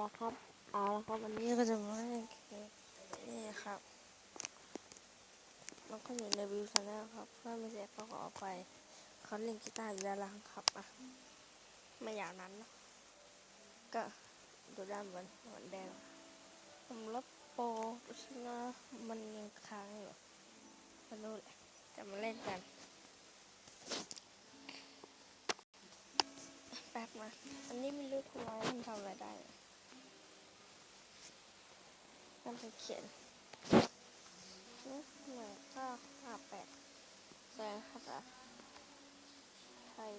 ละครับ เอาละครับวันนี้ก็จะมาเล่นเกมนี่ครับ มันก็อยู่ในวิวชาแนลครับเพื่อไม่เสียก็ขอไปเขาเล่นกีตาร์อยู่ด้านล่างครับอะไม่อย่างนั้นนะก็ดูด้านบนเหมือนเดิมผมลบโปรชนะมันยังค้างอยู่มาดูแหละจะมาเล่นกันแป๊บมา อันนี้ไม่รู้ทำไมมันทำอะไรได้ มันจะเขียนหนึ่งเก้าห้าแปดแสดงภาษาไทย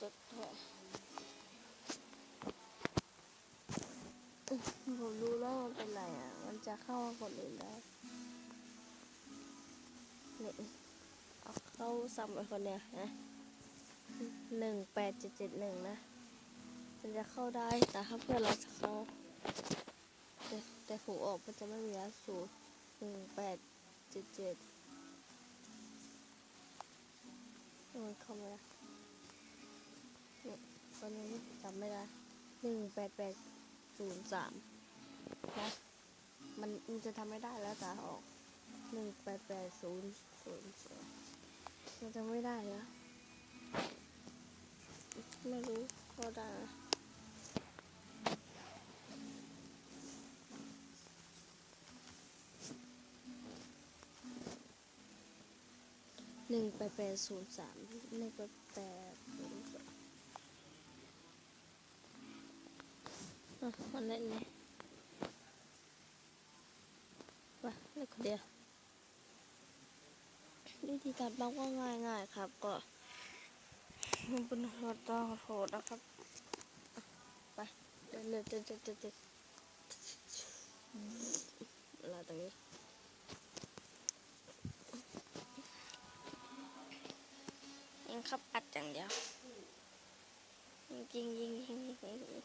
จุดด้วยผมรู้แล้วมันเป็นไรอะ มันจะเข้ามาคนอื่นได้นี่เอาเข้าซ้ำไอ้คนเนี้ยนะหนึ่งแปดเจ็ดเจ็ดหนึ่งนะ มันจะเข้าได้แต่ถ้าเพื่อนเราจะเข้า แต่ผมออกมันจะไม่มีแล้วสูตรหนึ่งแปดเจ็ดเจ็ดมันเข้ามาแล้วเนี่ยตอนนี้จำไม่ได้หนึ่งแปดแปดศูนย์สามนะมันมันจะทำไม่ได้แล้วแต่ออกหนึ่งแปดแปดศูนย์ศูนย์มันจะไม่ได้แล้วไม่รู้ก็ได้ หนึ่งแปดแปดศูนย์สามหนึ่งแปดแปดศูนย์สามมันเล่นไงไปเล่นคนเดียววิธีการบังก็ง่ายๆครับ ก็มันเป็นหัวตาโหดนะครับ ไป เดินเดินเดินเดินเดินเดินอะไรตรงนี้ ครับอัดอย่างเดียวยิงยิงยิงยิงยิง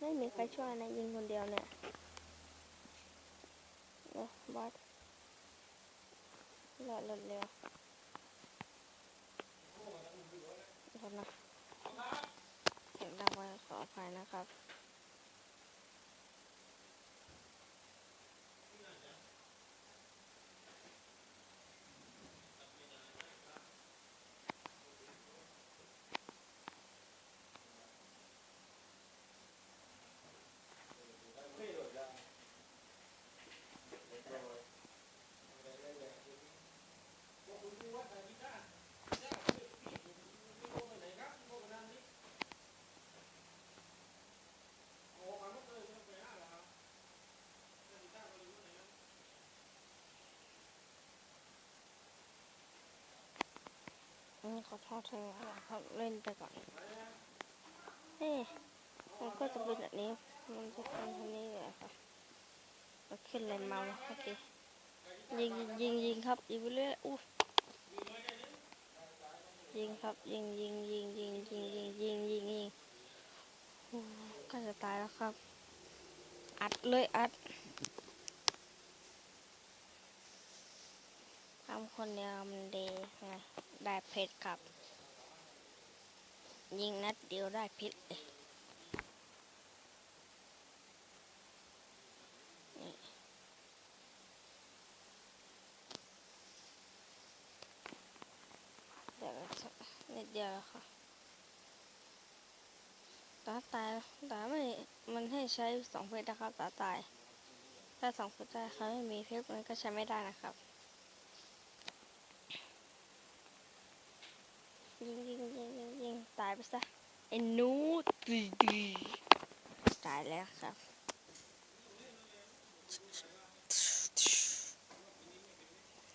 ไม่มีใครช่วยนะยิงคนเดียวเนี่ยเดี๋ยวบอสหลอดหลดเร็วโทษนะเสียงดังไปขออภัยนะครับ นี่ขอโทษทีนะครับเล่นไปก่อนเฮ้มันก็จะเป็นแบบนี้ มันจะเป็นทางนี้เลยค่ะมันขึ้นเลยเมาโอเคยิงยิงยิงครับยิงไปเรื่อยอู้ยิงครับยิงยิงยิงยิงยิงยิงยิงยิงยิงก็จะตายแล้วครับ อัดเลยอัดำคนเดียวมันดีไงได้เพชรครับ ยิงนัดเดียวได้เพชรเลยเดี๋ยวนิดเดียวค่ะตาตายตาไม่ มันให้ใช้สองเพชรนะครับตาตาย ถ้าสองเพชรได้เขาไม่มีเพชรมันก็ใช้ไม่ได้นะครับ ยิงยิงยิงยิงยิงตายไปซะไอ้นูดีดีตายแล้วครับ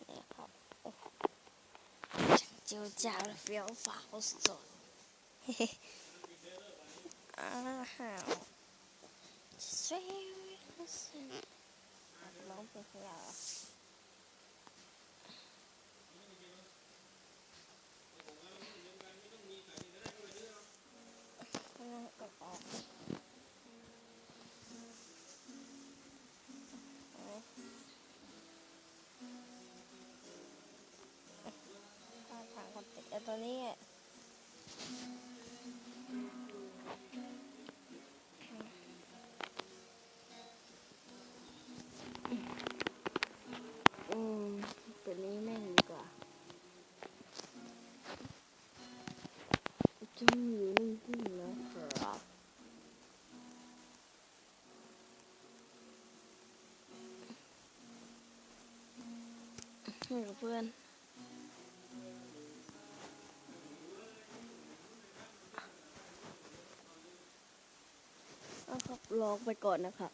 นี่ครับโอ้เจียวจ้าวเฟี้ยวฟ้าวสดอ้าวสวยร้องเพลงยาว อืมอยู่นิ่งๆนะครับอยู่กับเพื่อนอาครับลองไปก่อนนะครับ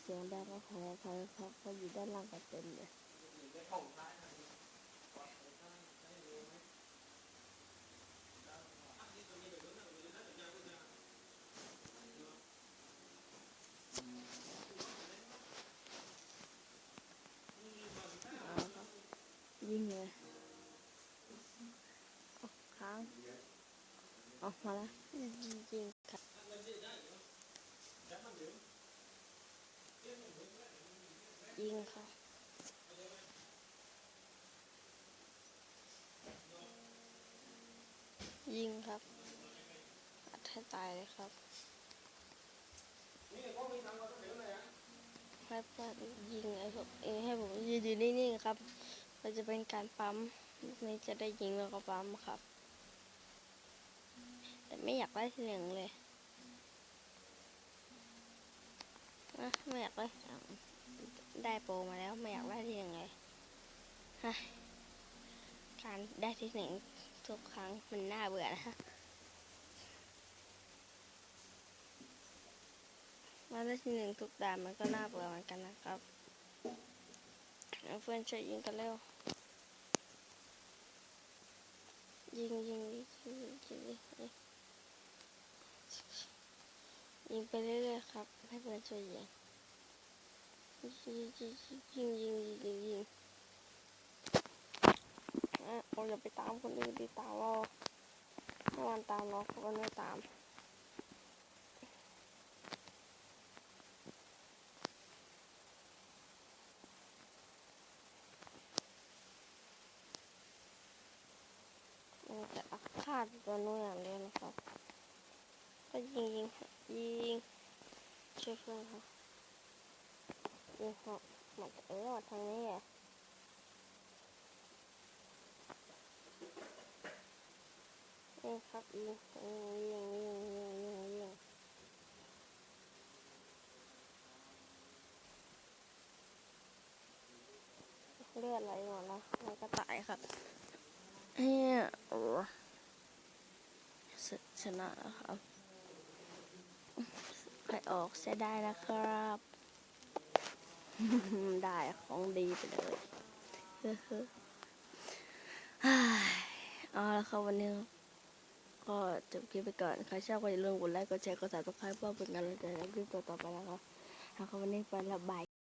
เสียงดังก็ขออภัยครับเพราะอยู่ด้านล่างกันเต็มเลย เอาครับยิงเลยออกค้าง ออกมาแล้วยิงครับยิงค่ะยิงครับอัดให้ตายเลยครับให้เพื่อนยิงไอ้พวกเองให้ผมยืนอยู่นิ่งๆครับ มันจะเป็นการปั๊มนี่จะได้ยิงแล้วก็ปั๊มครับ แต่ไม่อยากได้ที่หนึ่งเลยไม่อยากได้สามได้โปรมาแล้วไม่อยากได้ที่หนึ่งเลยฮะการได้ที่หนึ่งทุกครั้งมันน่าเบื่อนะฮะมาได้ที่หนึ่งทุกด่านมันก็น่าเบื่อเหมือนกันนะครับเอาเพื่อนช่วยยิงกันเร็วยิงยิงยิงยิงยิง ยิงไปเรื่อยๆครับ ให้เพื่อนช่วยยิงยิงยิงยิงยิงยิงยิงเราอย่าไปตามคนอื่นดีตามเราถ้ามันตามเราเขาก็ไม่ตามจะอักขาดตัวนู้นอย่างเดียวนะครับ ก็ยิงยิงยิงช่วยเพื่อนครับยิงครับมันเออมาทางนี้อะยิงครับยิงยิงยิงยิงยิงยิงยิงเลือดไหลหมดแล้วมันก็ตายครับเนี่ยโอ้ชชนะแล้วครับ ใครออกเสียได้นะครับ ได้ของดีไปเลยเฮ้อเฮ้อฮ่ายเอาละครับวันนี้ก็จบคลิปไปก่อน ใครชอบก็อย่าลืมกดไลค์ กดแชร์ กดซับสไครป์เพื่อเป็นกำลังใจในคลิปต่อๆไปนะครับเอาครับวันนี้ไปละบาย